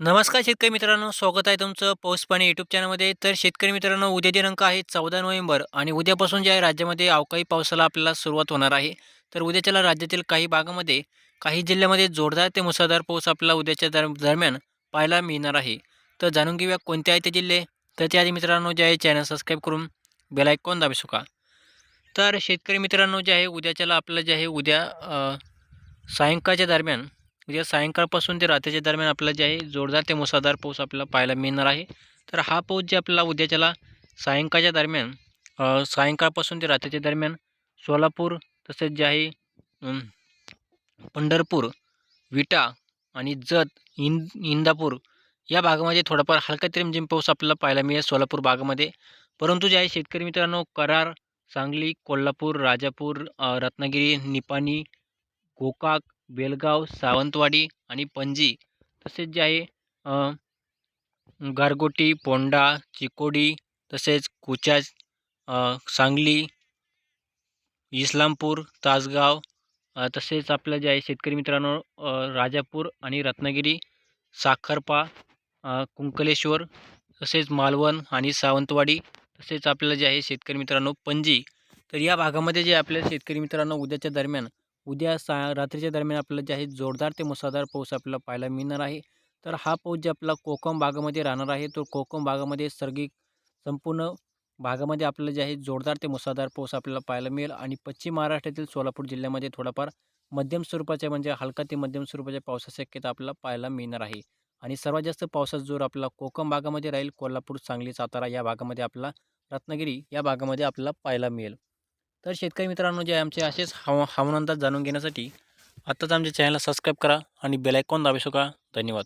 नमस्कार शेतकरी मित्रांनो स्वागत आहे तुमचं पाऊस पाणी यूट्यूब चॅनलमध्ये तर शेतकरी मित्रांनो उद्या दिनांक आहे चौदा नोव्हेंबर आणि उद्यापासून जे आहे राज्यामध्ये अवकाळी पावसाला आपल्याला सुरुवात होणार आहे तर उद्याच्याला राज्यातील काही भागामध्ये काही जिल्ह्यामध्ये जोरदार ते मुसळधार पाऊस आपल्याला उद्याच्या दर दरम्यान पाहायला मिळणार आहे. तर जाणून घेऊया कोणते आहे ते जिल्हे. तर त्याआधी मित्रांनो जे आहे चॅनल सबस्क्राईब करून बेलायकॉन दाबी सुका तर शेतकरी मित्रांनो जे आहे उद्याच्याला आपलं जे आहे उद्या सायंकाळच्या दरम्यान उद्या सायंकाळपासून ते रात्रीच्या दरम्यान आपल्याला जे आहे जोरदार ते मुसळधार पाऊस आपल्याला पाहायला मिळणार आहे. तर हा पाऊस जे आपल्याला उद्याच्याला सायंकाळच्या दरम्यान सायंकाळपासून ते रात्रीच्या दरम्यान सोलापूर तसेच जे आहे पंढरपूर विटा आणि जत इंद इंदापूर या भागामध्ये थोडाफार हलका ते रिमझिम पाऊस आपल्याला पाहायला मिळेल सोलापूर भागामध्ये. परंतु जे आहे शेतकरी मित्रांनो करार सांगली कोल्हापूर राजापूर रत्नागिरी निपाणी गोकाक बेलगाव सावंतवाडी आणि पणजी तसेच जे आहे गारगोटी पोंडा चिकोडी तसेच कुचाज सांगली इस्लामपूर तासगाव तसेच आपलं जे आहे शेतकरी मित्रांनो राजापूर आणि रत्नागिरी साखरपा कुंकलेश्वर तसेच मालवण आणि सावंतवाडी तसेच आपल्याला जे आहे शेतकरी मित्रांनो पणजी. तर या भागामध्ये जे आपल्या शेतकरी मित्रांनो उद्याच्या दरम्यान उद्या सा रात्रीच्या दरम्यान आपल्याला जे आहे जोरदार ते मुसळधार पाऊस आपल्याला पाहायला मिळणार आहे. तर हा पाऊस जे आपला कोकम भागामध्ये राहणार आहे तो कोकम भागामध्ये सर्गिक संपूर्ण भागामध्ये आपल्याला जे आहे जोरदार ते मुसळधार पाऊस आपल्याला पाहायला मिळेल. आणि पश्चिम महाराष्ट्रातील सोलापूर जिल्ह्यामध्ये थोडाफार मध्यम स्वरूपाच्या म्हणजे हलका ते मध्यम स्वरूपाच्या पावसाची शक्यता आपल्याला पाहायला मिळणार आहे. आणि सर्वात जास्त पावसाचा जोर आपला कोकम भागामध्ये राहील. कोल्हापूर सांगली सातारा या भागामध्ये आपला रत्नागिरी या भागामध्ये आपल्याला पाहायला मिळेल. तर शेतकरी मित्रांनो जे आमचे असेच हवा हवामान अंदाज जाणून घेण्यासाठी आत्ताच आमच्या चॅनलला सबस्क्राईब करा आणि बेलायकॉन दाबू शका धन्यवाद.